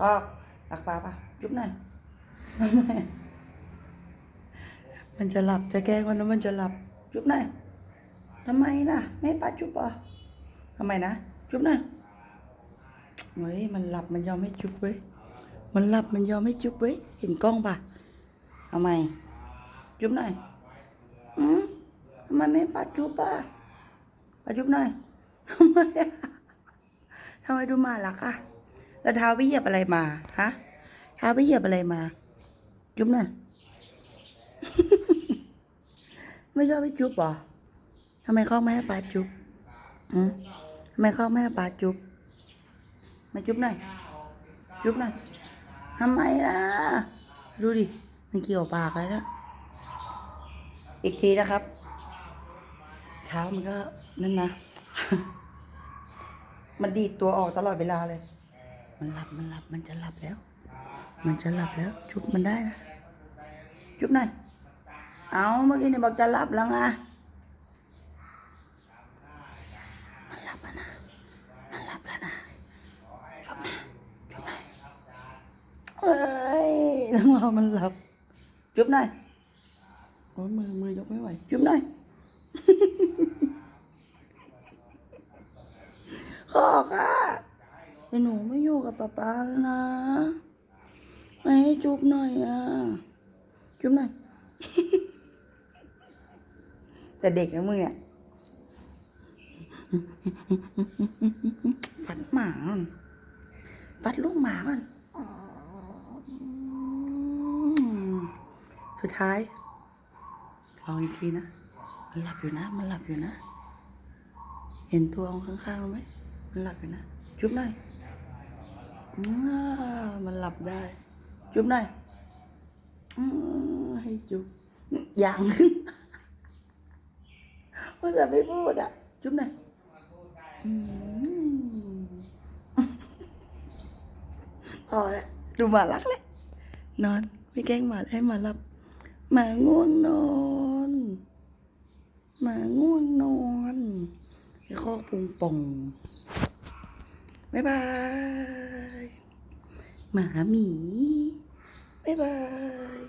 ก็รักป้าปะจุ๊บหน่อยมันจะหลับจะแกล้งมันแล้วมันจะหลับจุ๊บหน่อยทำไมล่ะ ไม่ให้ป้าจุ๊บเหรอทำไมนะจุ๊บหน่อยเฮ้ยมันหลับมันยอมไม่จุ๊บเว้ยมันหลับมันยอมไม่จุ๊บเว้ยเห็นกล้องปะทำไมจุ๊บหน่อยอืมทำไมไม่ให้ป้าจุ๊บอะป้าจุ๊บหน่อยทำไมอะทำไมดูมาลักอะ แล้วเท้าไปเหยียบอะไรมาฮะเท้าไปเหยียบอะไรมา จุ๊บหน่อยไม่ชอบไปจุ๊บหรอทำไมเขาไม่ให้ปาจุ๊บอืมทำไมเขาไม่ให้ปาจุ๊บมาจุ๊บหน่อยจุ๊บหน่อยทำไมล่ะ ดูดิ มันเกี่ยวปากเลยนะอีกทีนะครับ เท้ามันก็นั่นนะ มันดีดตัวออกตลอดเวลาเลย มันหลับมันหลับมันจะหลับแล้ว มันจะหลับแล้วจุบมันได้นะจุบหน่อยเอาเมื่อกี้เนี่ยบอกจะหลับแล้วไงมันหลับแล้วนะมันหลับแล้วนะจุบนะจุบหน่อยเอ้ยต้องรอมันหลับจุบหน่อยโอ้ยมือมือยกไม่ไหวจุบหน่อยขอกอะ แต่หนูไม่อยู่กับป๊าป๊าแล้วนะไม่ให้จุ๊บหน่อยอะ จุ๊บหน่อย แต่เด็กนะมึงเนี่ย ฟัดหมาก่อนฟัดลูกหมาก่อนสุดท้ายลองอีกทีนะ มันหลับอยู่นะ มันหลับอยู่นะ เห็นตัวข้างๆไหมมันหลับอยู่นะ จุ๊บหน่อย มันหลับได้ จุ๊บหน่อยให้จุ๊บอย่างว่าจะไม่พูดอะ จุ๊บหน่อยพอแล้วดูมารักเลยนอนไม่แกล้งหมาให้มาหลับหมาง่วงนอนหมาง่วงนอนไอ้ข้อพุงป่องบ๊ายบาย หมาหมี บ๊ายบาย